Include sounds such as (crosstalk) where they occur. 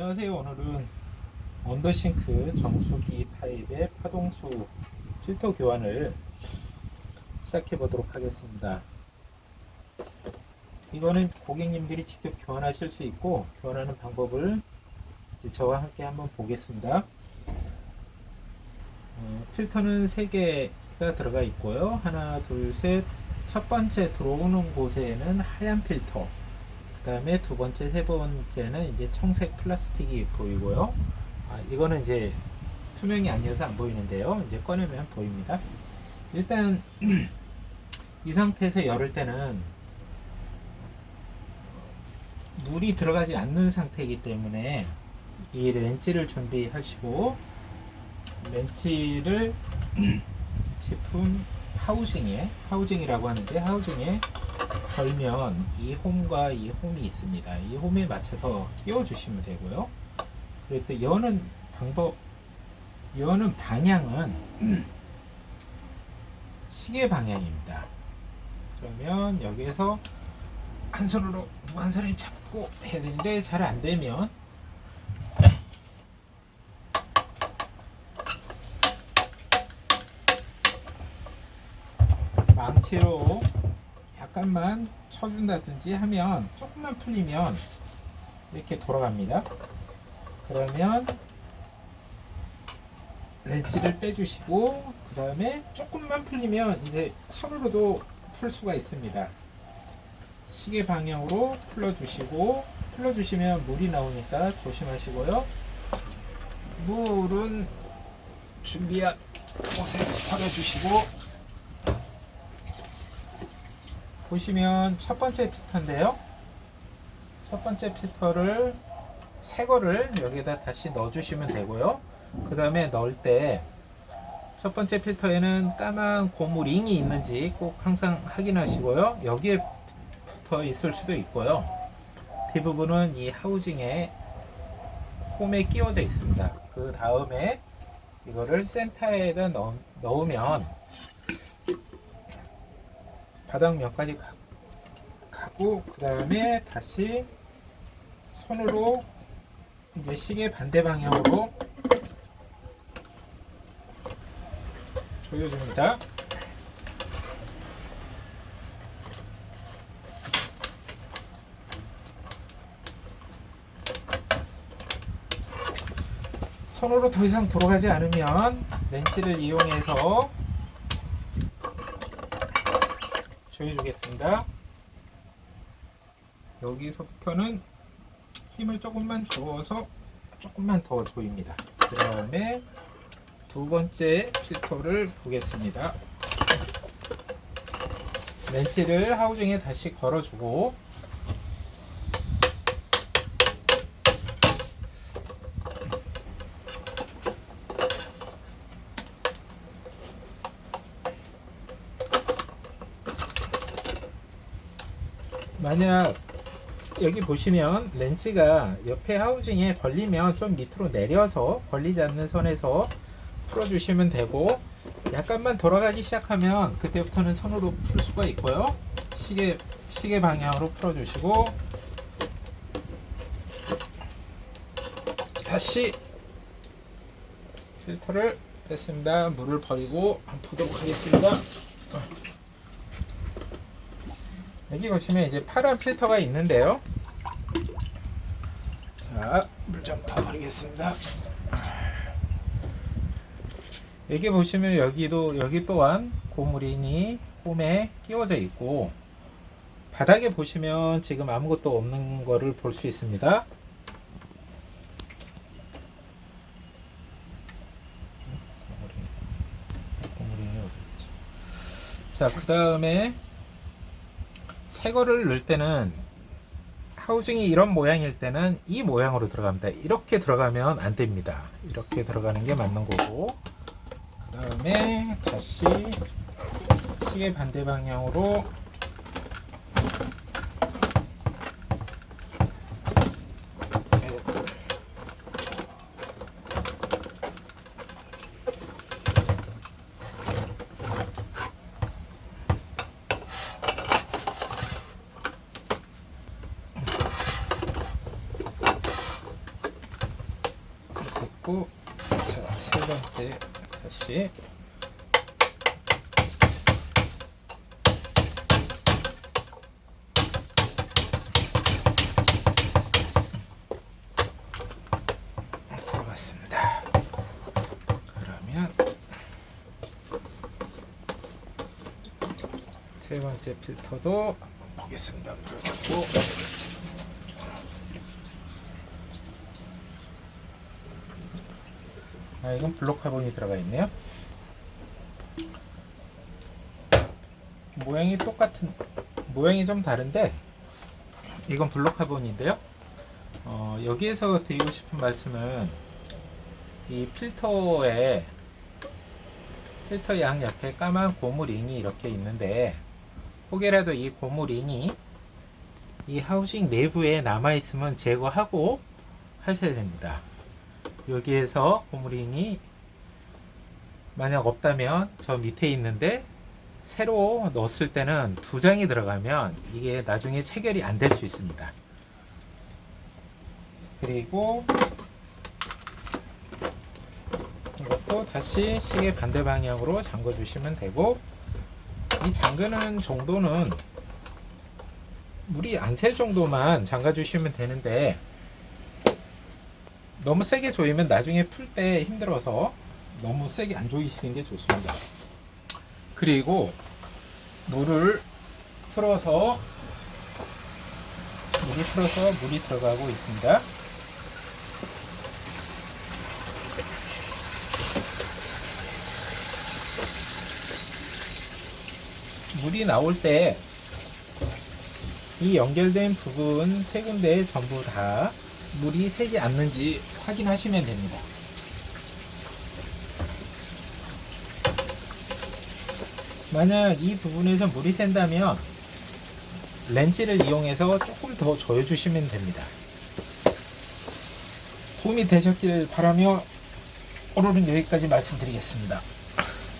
안녕하세요. 오늘은 언더싱크 정수기 타입의 파동수 필터 교환을 시작해 보도록 하겠습니다. 이거는 고객님들이 직접 교환하실 수 있고 교환하는 방법을 이제 저와 함께 한번 보겠습니다. 어, 필터는 3개가 들어가 있고요. 하나, 둘, 셋. 첫 번째 들어오는 곳에는 하얀 필터. 그 다음에 두 번째, 세 번째는 이제 청색 플라스틱이 보이고요. 아, 이거는 이제 투명이 아니어서 안 보이는데요. 이제 꺼내면 보입니다. 일단 (clears throat) 이 상태에서 열을 때는 물이 들어가지 않는 상태이기 때문에 이 렌치를 준비하시고 렌치를 (clears throat) 제품 하우징에 하우징이라고 하는데 하우징에 걸면 이 홈과 이 홈이 있습니다. 이 홈에 맞춰서 끼워 주시면 되고요. 그리고 또 여는 방법 여는 방향은 (clears throat) 시계 방향입니다. 그러면 여기에서 한 손으로 누가 한 사람이 잡고 해야 되는데 잘 안 되면 망치로 약간만 쳐준다든지 하면 조금만 풀리면 이렇게 돌아갑니다. 그러면 렌치를 빼주시고 그 다음에 조금만 풀리면 이제 손으로도 풀 수가 있습니다. 시계 방향으로 풀어주시고 풀어주시면 물이 나오니까 조심하시고요. 물은 준비한 곳에 버려주시고 보시면 첫 번째 필터인데요. 첫 번째 필터를 새 거를 여기다 다시 넣어주시면 되고요. 그 다음에 넣을 때 첫 번째 필터에는 까만 고무 링이 있는지 꼭 항상 확인하시고요. 여기에 붙어 있을 수도 있고요. 대부분은 이 하우징에 홈에 끼워져 있습니다. 그 다음에 이거를 센터에다 넣, 넣으면 바닥 면까지 가, 가고 그 다음에 다시 손으로 이제 시계 반대 방향으로 조여줍니다. 손으로 더 이상 돌아가지 않으면 렌치를 이용해서 조여주겠습니다. 여기서부터는 힘을 조금만 주어서 조금만 더 조입니다. 그 다음에 두 번째 필터를 보겠습니다. 렌치를 하우징에 다시 걸어주고 만약 여기 보시면 렌치가 옆에 하우징에 걸리면 좀 밑으로 내려서 걸리지 않는 선에서 풀어주시면 되고 약간만 돌아가기 시작하면 그때부터는 손으로 풀 수가 있고요. 시계 시계 방향으로 풀어주시고 다시 필터를 뺐습니다. 물을 버리고 한번 보도록 하겠습니다 여기 보시면 이제 파란 필터가 있는데요. 자, 물 좀 퍼버리겠습니다. 여기 보시면 여기도 여기 또한 고무링이 홈에 끼워져 있고 바닥에 보시면 지금 아무것도 없는 거를 볼 수 있습니다. 자, 그 다음에 새 거를 넣을 때는 하우징이 이런 모양일 때는 이 모양으로 들어갑니다. 이렇게 들어가면 안 됩니다. 이렇게 들어가는 게 맞는 거고 그 다음에 다시 시계 반대 방향으로 세 번째 다시 들어갔습니다. 그러면 세 번째 필터도 보겠습니다. 그리고 아, 이건 블록 카본이 들어가 있네요. 모양이 똑같은 모양이 좀 다른데 이건 블록 카본인데요. 어, 여기에서 드리고 싶은 말씀은 이 필터에 필터 양 옆에 까만 고무링이 이렇게 있는데 혹여라도 이 고무링이 이 하우싱 내부에 남아 있으면 제거하고 하셔야 됩니다. 여기에서 고무링이 만약 없다면 저 밑에 있는데 새로 넣었을 때는 두 장이 들어가면 이게 나중에 체결이 안 될 수 있습니다. 그리고 이것도 다시 시계 반대 방향으로 잠궈 주시면 되고 이 잠그는 정도는 물이 안셀 정도만 잠가 주시면 되는데 너무 세게 조이면 나중에 풀 때 힘들어서 너무 세게 안 조이시는 게 좋습니다. 그리고 물을 풀어서 물을 풀어서 물이 들어가고 있습니다. 물이 나올 때 이 연결된 부분 세 군데 전부 다 물이 새지 않는지 확인하시면 됩니다. 만약 이 부분에서 물이 샌다면 렌치를 이용해서 조금 더 조여주시면 됩니다. 도움이 되셨길 바라며 오늘은 여기까지 말씀드리겠습니다.